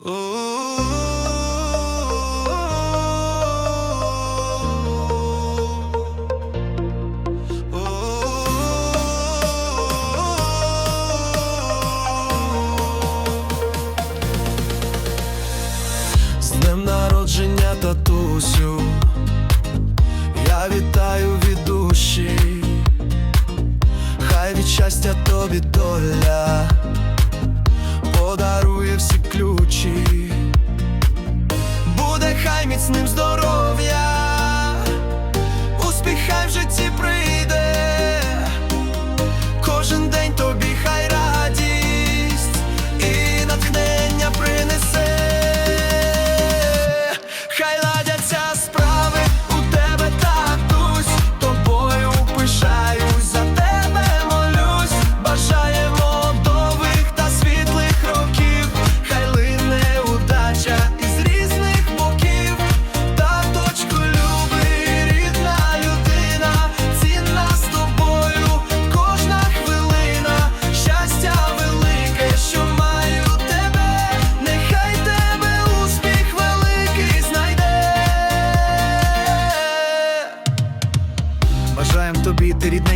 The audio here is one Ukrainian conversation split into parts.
З днем народження татусю, я вітаю від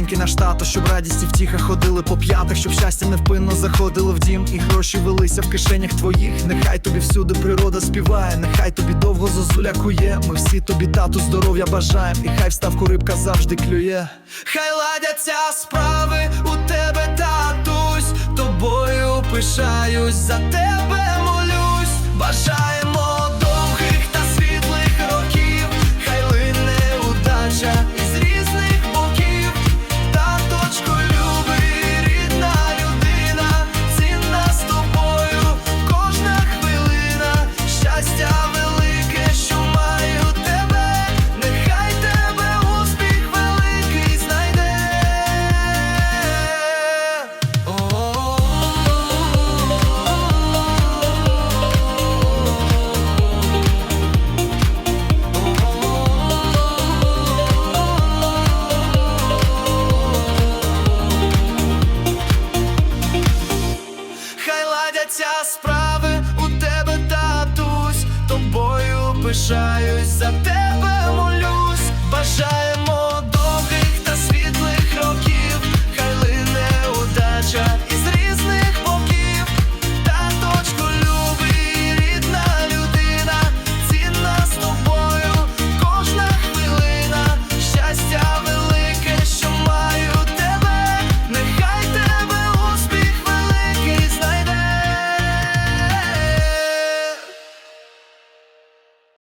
рідненький наш тато, щоб радість і втіха ходили по п'ятах, щоб щастя невпинно заходило в дім, і гроші велися в кишенях твоїх. Нехай тобі всюди природа співає, нехай тобі довго зозуля кує. Ми всі тобі тату здоров'я бажаєм, і хай вставку рибка завжди клює. Хай ладяться справи у тебе, татусь, тобою пишаюсь, за тебе молюсь, бажаємо ладяться справи у тебе, татусь, тобою пишаюсь, за бажаємо